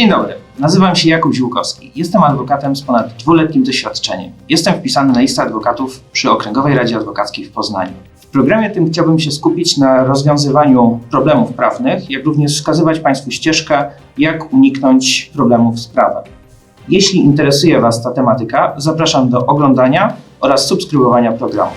Dzień dobry, nazywam się Jakub Ziłkowski. Jestem adwokatem z ponad dwuletnim doświadczeniem. Jestem wpisany na listę adwokatów przy Okręgowej Radzie Adwokackiej w Poznaniu. W programie tym chciałbym się skupić na rozwiązywaniu problemów prawnych, jak również wskazywać Państwu ścieżkę, jak uniknąć problemów z prawem. Jeśli interesuje Was ta tematyka, zapraszam do oglądania oraz subskrybowania programu.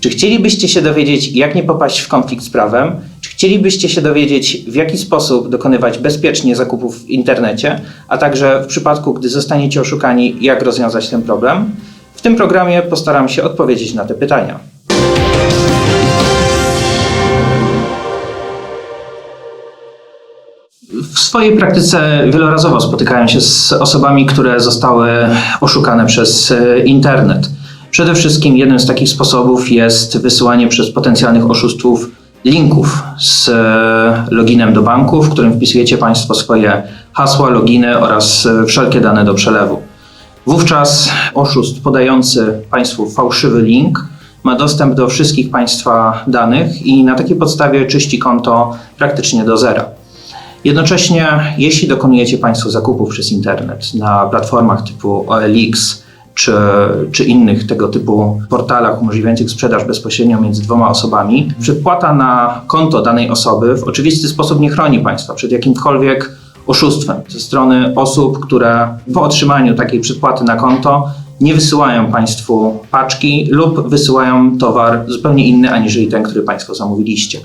Czy chcielibyście się dowiedzieć, jak nie popaść w konflikt z prawem? Czy chcielibyście się dowiedzieć, w jaki sposób dokonywać bezpiecznie zakupów w internecie, a także w przypadku, gdy zostaniecie oszukani, jak rozwiązać ten problem? W tym programie postaram się odpowiedzieć na te pytania. W swojej praktyce wielorazowo spotykałem się z osobami, które zostały oszukane przez e, internet. Przede wszystkim jednym z takich sposobów jest wysyłanie przez potencjalnych oszustów linków z e, loginem do banku, w którym wpisujecie Państwo swoje hasła, loginy oraz e, wszelkie dane do przelewu. Wówczas oszust podający Państwu fałszywy link ma dostęp do wszystkich Państwa danych i na takiej podstawie czyści konto praktycznie do zera. Jednocześnie, jeśli dokonujecie Państwo zakupów przez internet na platformach typu OLX czy, czy innych tego typu portalach umożliwiających sprzedaż bezpośrednio między dwoma osobami, przedpłata na konto danej osoby w oczywisty sposób nie chroni Państwa przed jakimkolwiek oszustwem ze strony osób, które po otrzymaniu takiej przedpłaty na konto nie wysyłają Państwu paczki lub wysyłają towar zupełnie inny aniżeli ten, który Państwo zamówiliście.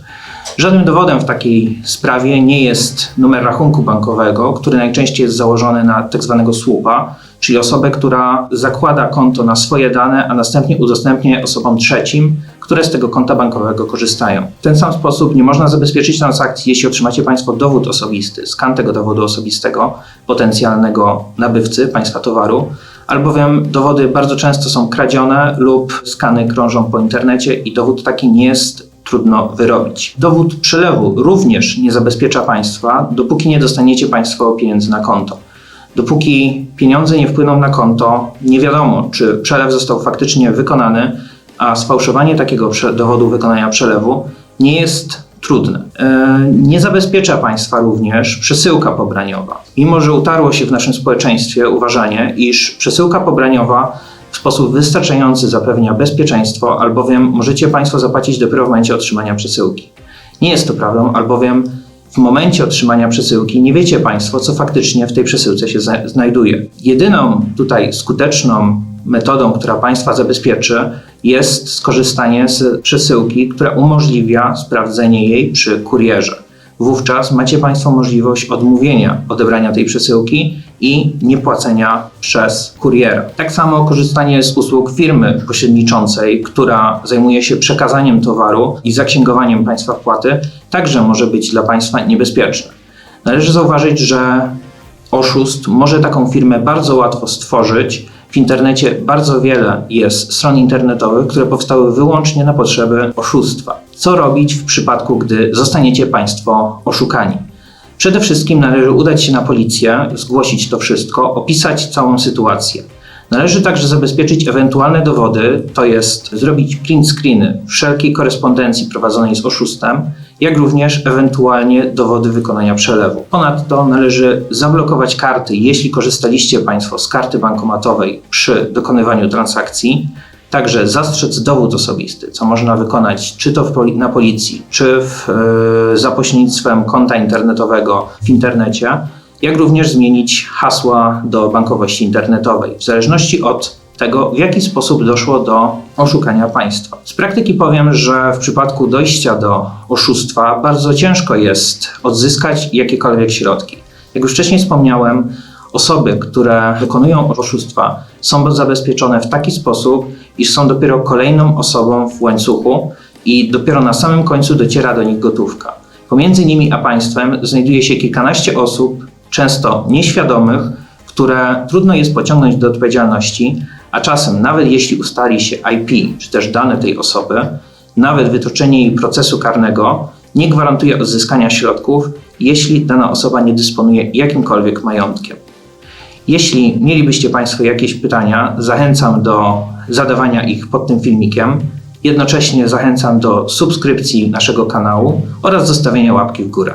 Żadnym dowodem w takiej sprawie nie jest numer rachunku bankowego, który najczęściej jest założony na tak zwanego słupa, czyli osobę, która zakłada konto na swoje dane, a następnie udostępnia je osobom trzecim, które z tego konta bankowego korzystają. W ten sam sposób nie można zabezpieczyć transakcji, jeśli otrzymacie Państwo dowód osobisty, skan tego dowodu osobistego potencjalnego nabywcy Państwa towaru, albowiem dowody bardzo często są kradzione lub skany krążą po internecie i dowód taki nie jest trudno wyrobić. Dowód przelewu również nie zabezpiecza państwa, dopóki nie dostaniecie państwo pieniędzy na konto. Dopóki pieniądze nie wpłyną na konto, nie wiadomo, czy przelew został faktycznie wykonany, a sfałszowanie takiego dowodu wykonania przelewu nie jest trudne. E, Nie zabezpiecza państwa również przesyłka pobraniowa. Mimo, że utarło się w naszym społeczeństwie uważanie, iż przesyłka pobraniowa w sposób wystarczający zapewnia bezpieczeństwo, albowiem możecie Państwo zapłacić dopiero w momencie otrzymania przesyłki. Nie jest to prawdą, albowiem w momencie otrzymania przesyłki nie wiecie Państwo, co faktycznie w tej przesyłce się znajduje. Jedyną tutaj skuteczną metodą, która Państwa zabezpieczy, jest skorzystanie z przesyłki, która umożliwia sprawdzenie jej przy kurierze. Wówczas macie Państwo możliwość odmówienia odebrania tej przesyłki i niepłacenia przez kuriera. Tak samo korzystanie z usług firmy pośredniczącej, która zajmuje się przekazaniem towaru i zaksięgowaniem Państwa wpłaty, także może być dla Państwa niebezpieczne. Należy zauważyć, że oszust może taką firmę bardzo łatwo stworzyć. W internecie bardzo wiele jest stron internetowych, które powstały wyłącznie na potrzeby oszustwa. Co robić w przypadku, gdy zostaniecie Państwo oszukani? Przede wszystkim należy udać się na policję, zgłosić to wszystko, opisać całą sytuację. Należy także zabezpieczyć ewentualne dowody, to jest zrobić print screeny wszelkiej korespondencji prowadzonej z oszustem, jak również ewentualnie dowody wykonania przelewu. Ponadto należy zablokować karty, jeśli korzystaliście Państwo z karty bankomatowej przy dokonywaniu transakcji. Także zastrzec dowód osobisty, co można wykonać czy to poli- na policji, czy w, e, za pośrednictwem konta internetowego w internecie, jak również zmienić hasła do bankowości internetowej, w zależności od tego, w jaki sposób doszło do oszukania państwa. Z praktyki powiem, że w przypadku dojścia do oszustwa bardzo ciężko jest odzyskać jakiekolwiek środki. Jak już wcześniej wspomniałem, osoby, które wykonują oszustwa, są zabezpieczone w taki sposób, iż są dopiero kolejną osobą w łańcuchu i dopiero na samym końcu dociera do nich gotówka. Pomiędzy nimi a państwem znajduje się kilkanaście osób, często nieświadomych, które trudno jest pociągnąć do odpowiedzialności, a czasem nawet jeśli ustali się IP czy też dane tej osoby, nawet wytoczenie jej procesu karnego nie gwarantuje odzyskania środków, jeśli dana osoba nie dysponuje jakimkolwiek majątkiem. Jeśli mielibyście Państwo jakieś pytania, zachęcam do zadawania ich pod tym filmikiem. Jednocześnie zachęcam do subskrypcji naszego kanału oraz zostawienia łapki w górę.